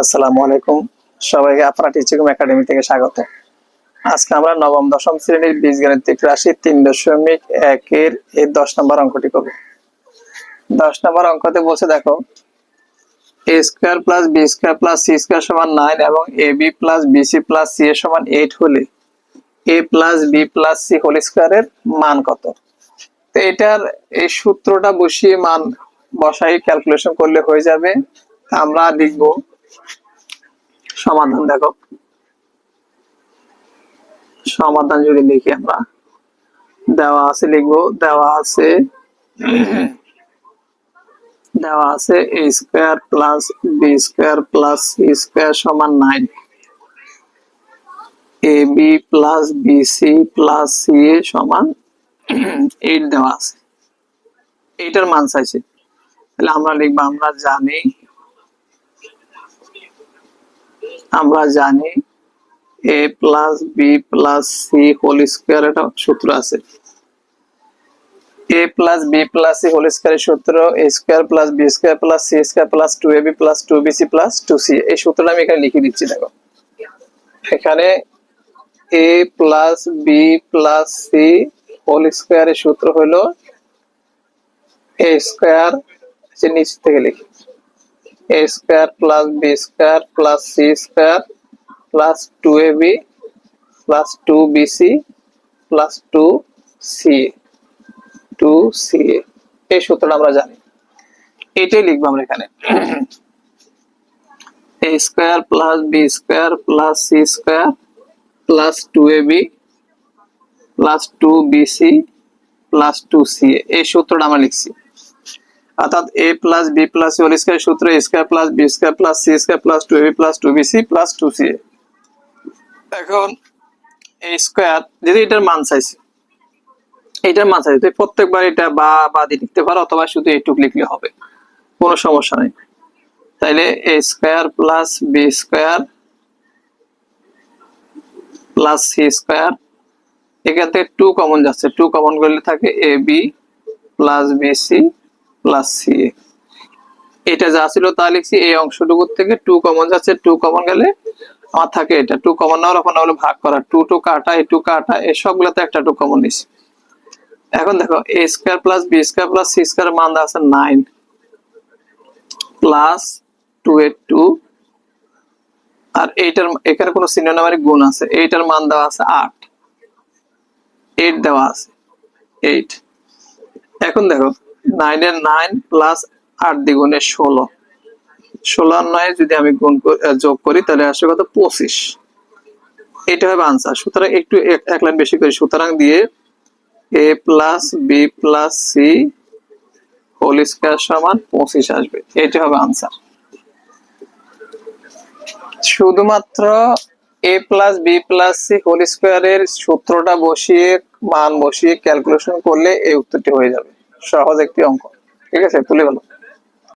আসসালামু আলাইকুম। সবাইকে আপনার টিচিং একাডেমি থেকে স্বাগত। আজকে আমরা নবম, দশম শ্রেণির রাশি এই দশ নম্বর অঙ্কটি করব। দশ নম্বর অঙ্কতে বলছে, দেখো A square plus B square plus C square সমান নাইন এবং এ সমান এইট হলে A plus B plus C whole স্কোয়ারের মান কত? তো এটার এই সূত্রটা বসিয়ে মান বসাই ক্যালকুলেশন করলে হয়ে যাবে। আমরা লিখব সমাধান দেখো। সমাধান যদি লিখি আমরা, দেওয়া আছে লিখব, দেওয়া আছে দেওয়া আছে A square plus B square plus C square সমান nine A B plus B C plus C A সমান এইট দেওয়া আছে। এইটার মান চাইছে। তাহলে আমরা লিখব, আমরা জানি আমরা জানি A plus B plus C whole square একটা সূত্র আছে। A plus B plus C whole স্কোয়ারের সূত্র A square plus B square plus C square plus two A B plus two B C plus two C A সূত্রটা আমি এখানে লিখে দিচ্ছি, দেখো। এখানে A plus B plus C whole স্কোয়ারের সূত্র হলো এ স্কোয়ার নিচ থেকে লিখি। A square plus b square plus c square plus 2ab plus 2bc plus 2ca 2ca এই সূত্রটা আমরা জানি এটাই লিখব আমরা এখানে a square plus b square plus c square plus 2ab plus 2bc plus 2ca এই সূত্রটা আমরা লিখছি অর্থাৎ A plus B plus whole square সূত্র square plus B square plus C square plus two AB plus two BC plus two C A এখন এই square যদি এটার মান চাইছি এটার মান চাইছি তুই প্রত্যেকবার এটা বা বা লিখতে পারো, অথবা শুধু এইটুক লিখলে হবে। কোনো সমস্যা নেই। তাইলে A square plus B square plus C square এখান থেকে টু কমন যাচ্ছে। টু কমন করলে থাকে A B plus B C plus C A যা ছিল তা লিখছি এই অংশটুকুর থেকে টু কমন যাচ্ছে টু কমন গেলে আমার থাকে এটা। টু কমন নেওয়ার ওখানে হলো ভাগ করা। টু টু কাটা, এই টু কাটা, এই সবগুলোতে একটা টু কমন নিছি। এখন দেখো A square plus B square plus C square মান আছে nine plus two eight two আর এইটার, এখানে কোনো সিনিয়র নাম্বারে গুণ আছে। এইটার মান দেওয়া আছে আট। এইট দেওয়া আছে। এইট এখন দেখো নাইনের নাইন প্লাস আট দ্বিগুণে ষোলো। ষোলো আর যদি আমি গুণ যোগ করি, তাহলে আসে কত? পঁচিশ। এটা হবে আনসার সুতরাং একটু এক- লাইন বেশি করি। সুতরাং দিয়ে প্লাস প্লাস হোল স্কোয়ার সমান পঁচিশ আসবে। এটা হবে শুধুমাত্র A plus B plus C whole স্কোয়ারের সূত্রটা বসিয়ে, মান বসিয়ে ক্যালকুলেশন করলে এই উত্তরটি হয়ে যাবে। সহজ একটি অঙ্ক। ঠিক আছে? তুলে গেল